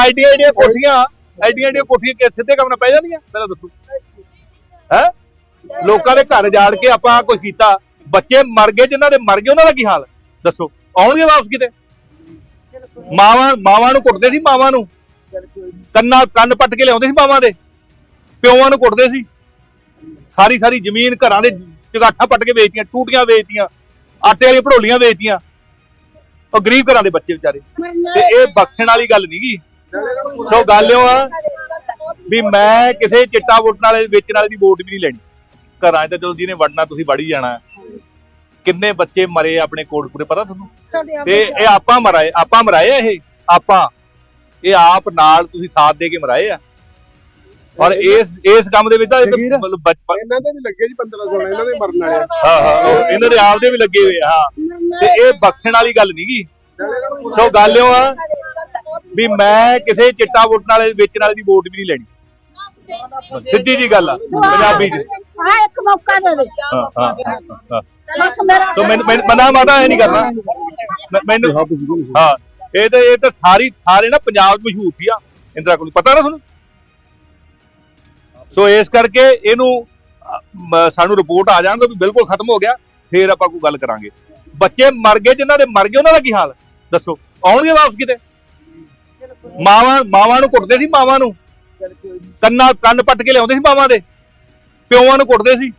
ਐਡੀਆਂ ਜਿਹੜੀਆਂ ਕੋਠੀਆਂ ਐਡੀਆਂ ਜਿਹੜੀਆਂ ਕੋਠੀਆਂ ਕਿ ਸਿੱਧੇ ਕੰਮ ਨਾਲ ਪੈ ਜਾਂਦੀਆਂ? ਪਹਿਲਾਂ ਦੱਸੋ। ਹੈ? ਲੋਕਾਂ ਦੇ ਘਰ ਜਾੜ ਕੇ ਆਪਾਂ ਕੁਝ ਕੀਤਾ। ਬੱਚੇ ਮਰ ਗਏ, ਜਿਨ੍ਹਾਂ ਦੇ ਮਰ ਗਏ, ਉਹਨਾਂ ਦਾ ਕੀ ਹਾਲ? ਦੱਸੋ। ਆਉਣਗੇ ਵਾਪਸ ਕਿਤੇ? ਮਾਵਾਂ ਮਾਵਾਂ ਨੂੰ ਕੁੱਟਦੇ ਸੀ ਮਾਵਾਂ ਨੂੰ? ਕੰਨਾਂ, ਕੰਨ ਪੱਟ ਕੇ ਲਿਆਉਂਦੇ ਸੀ ਮਾਵਾਂ ਦੇ? ਪਿਓਾਂ ਨੂੰ ਕੁੱਟਦੇ ਸੀ? ਸਾਰੀ ਸਾਰੀ ਜ਼ਮੀਨ ਘਰਾਂ ਦੇ ਚਗਾਠਾਂ ਪੱਟ ਕੇ ਵੇਚਤੀਆਂ, ਟੂਟੀਆਂ ਵੇਚਤੀਆਂ, ਆਟੇ ਵਾਲੀਆਂ ਭੜੋਲੀਆਂ ਵੇਚਤੀਆਂ। ਉਹ ਗਰੀਬ ਘਰਾਂ ਦੇ ਬੱਚੇ ਵਿਚਾਰੇ। ਤੇ ਇਹ ਬਖਸ਼ਣ ਵਾਲੀ ਗੱਲ ਨਹੀਂਗੀ ਸੋ ਗੱਲ ਇਹ ਆ ਵੀ ਮੈਂ ਕਿਸੇ ਚਿੱਟਾ ਵੋਟਣ ਵਾਲੇ ਵੇਚਣ ਵਾਲੇ ਦੀ ਵੋਟ ਵੀ ਨਹੀਂ ਲੈਣੀ। ਘਰਾਂ 'ਚ ਤਾਂ ਜਦੋਂ ਜਿਹਨੇ ਵੜਨਾ ਤੁਸੀਂ ਵੜੀ ਜਾਣਾ। ਕਿੰਨੇ ਬੱਚੇ ਮਰੇ ਆਪਣੇ ਕੋਟਪੁਰੇ ਪਤਾ ਤੁਹਾਨੂੰ? ਤੇ ਇਹ ਆਪਾਂ ਮਰਾਏ ਆਪਾਂ ਮਰਾਏ ਇਹ? ਆਪਾਂ? ਇਹ ਆਪ ਨਾਲ ਤੁਸੀਂ ਸਾਥ ਦੇ ਕੇ ਮਰਾਏ ਆ? ਔਰ ਇਸ ਇਸ ਕੰਮ ਦੇ ਵਿੱਚ ਤਾਂ। ਮਤਲਬ ਇਹਨਾਂ ਦੇ ਵੀ ਲੱਗੇ ਜੀ 15 16 ਇਹਨਾਂ ਦੇ ਮਰਨ ਵਾਲੇ ਆ। ਹਾਂ ਹਾਂ ਇਹਨਾਂ ਦੇ ਆਪ ਦੇ ਵੀ ਲੱਗੇ ਹੋਏ ਆ ਹਾਂ। ਤੇ ਇਹ ਬਖਸ਼ਣ ਵਾਲੀ ਗੱਲ ਨਹੀਂਗੀ ਸੋ ਗੱਲ ਇਹ ਆ ਵੀ ਮੈਂ ਕਿਸੇ ਚਿੱਟਾ ਵੋਟਣ ਵਾਲੇ ਵੇਚਣ ਵਾਲੇ ਦੀ ਵੋਟ ਵੀ ਨਹੀਂ ਲੈਣੀ। ਸਿੱਧੀ ਜੀ ਗੱਲ ਆ ਪੰਜਾਬੀ ਚ। ਹਾਂ ਇੱਕ ਮੌਕਾ ਦੇ ਦੇ ਹਾਂ ਹਾਂ ਹਾਂ ਬਸ ਮੇਰਾ ਸੋ ਮੈਨੂੰ ਮੈਨੂੰ- ਮਨਾ ਮਾਤਾ ਇਹ ਨਹੀਂ ਕਰਨਾ। ਮੈਂ- ਮੈਨੂੰ ਹਾਂ ਇਹ ਤਾਂ ਇਹ ਤਾਂ ਸਾਰੀ ਸਾਰੇ ਨਾ ਪੰਜਾਬ 'ਚ ਮਸ਼ਹੂਰ ਸੀ ਆ ਇੰਦਰਾ ਕੋਲ। ਪਤਾ ਨਾ ਤੁਹਾਨੂੰ? ਸੋ ਇਸ ਕਰਕੇ ਇਹਨੂੰ ਅ, ਮ- ਸਾਨੂੰ ਰਿਪੋਰਟ ਆ ਜਾਣਗੇ ਵੀ ਬਿਲਕੁਲ ਖਤਮ ਹੋ ਗਿਆ ਫੇਰ ਆਪਾਂ ਕੋਈ ਗੱਲ ਕਰਾਂਗੇ। ਬੱਚੇ ਮਰ ਗਏ ਜਿਨ੍ਹਾਂ ਦੇ ਮਰ ਗਏ ਉਹਨਾਂ ਦਾ ਕੀ ਹਾਲ? ਦੱਸੋ। ਆਉਣਗੇ ਵਾਪਸ ਕਿਤੇ? ਮਾਵਾਂ ਮਾਵਾਂ ਨੂੰ ਕੁੱਟਦੇ ਸੀ ਮਾਵਾਂ ਨੂੰ। ਕੰਨਾਂ ਕੰਨ ਪੱਟ ਕੇ ਲਿਆਉਂਦੇ ਸੀ ਮਾਵਾਂ ਦੇ। ਪਿਓਾਂ ਨੂੰ ਕੁੱਟਦੇ ਸੀ।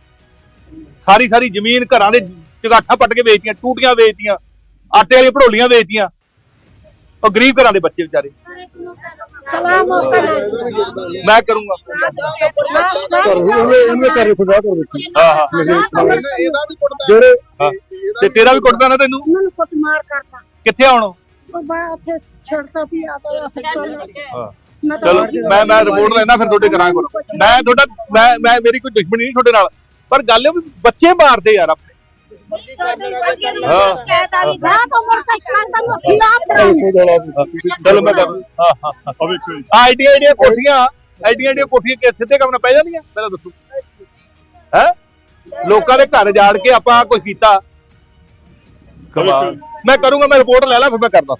ਸਾਰੀ ਸਾਰੀ ਜ਼ਮੀਨ ਘਰਾਂ ਦੇ ਚਗਾਠਾਂ ਪੱਟ ਕੇ ਵੇਚਤੀਆਂ ਟੂਟੀਆਂ ਵੇਚਤੀਆਂ ਆਟੇ ਵਾਲੀਆਂ ਭੜੋਲੀਆਂ ਵੇਚਤੀਆਂ। ਉਹ ਗਰੀਬ ਘਰਾਂ ਦੇ ਬੱਚੇ ਵਿਚਾਰੇ। ਮੈਂ ਕਰੂੰਗਾ। ਉਹਨੇ ਉਹਨੇ ਕਰ ਖੁਦਾ ਕਰ ਦਿੱਤੀ ਹਾਂ ਹਾਂ। ਇਹਦਾ ਵੀ ਕੁੱਟਦਾ ਜਿਹੜੇ ਹਾਂ। ਤੇ ਤੇਰਾ ਵੀ ਕੁੱਟਦਾ ਨਾ ਤੈਨੂੰ? ਕਿੱਥੇ ਆਉਣ ਉਹ ਬਾ ਉੱਥੇ ਛੜਤਾ ਵੀ ਆਦਾ ਹਸਪਤਾਲ ਹਾਂ। ਮੈਂ ਤਾਂ ਚਲੋ। ਮੈਂ ਮੈਂ ਰਿਪੋਰਟ ਲੈਣਾ ਫਿਰ ਤੁਹਾਡੇ ਕਰਾਂਗਾ ਮੈਂ ਤੁਹਾਡਾ ਮੈਂ ਮੈਂ ਮੇਰੀ ਕੋਈ ਦੁਸ਼ਮਣੀ ਨਹੀਂ ਤੁਹਾਡੇ ਨਾਲ। ਪਰ ਗੱਲ ਇਹ ਵੀ ਬੱਚੇ ਮਾਰਦੇ ਯਾਰ ਆਪਣੇ। ਚਲੋ ਮੈਂ ਕਰ ਹਾਂ ਹਾਂ। ਆਈਡੀਆਂ ਜਿਹੜੀਆਂ ਕੋਠੀਆਂ। ਆਈਡੀਆਂ ਜਿਹੜੀਆਂ ਕੋਠੀਆਂ ਕਿ ਸਿੱਧੇ ਕੰਮ ਨਾਲ ਪੈ ਜਾਂਦੀਆਂ? ਪਹਿਲਾਂ ਦੱਸੋ। ਹੈ? ਲੋਕਾਂ ਦੇ ਘਰ ਜਾੜ ਕੇ ਆਪਾਂ ਕੁਝ ਕੀਤਾ। ਕਮਾਲ। ਮੈਂ ਕਰੂੰਗਾ ਮੈਂ ਰਿਪੋਰਟ ਲੈ ਲਾਂ ਫਿਰ ਮੈਂ ਕਰਦਾ।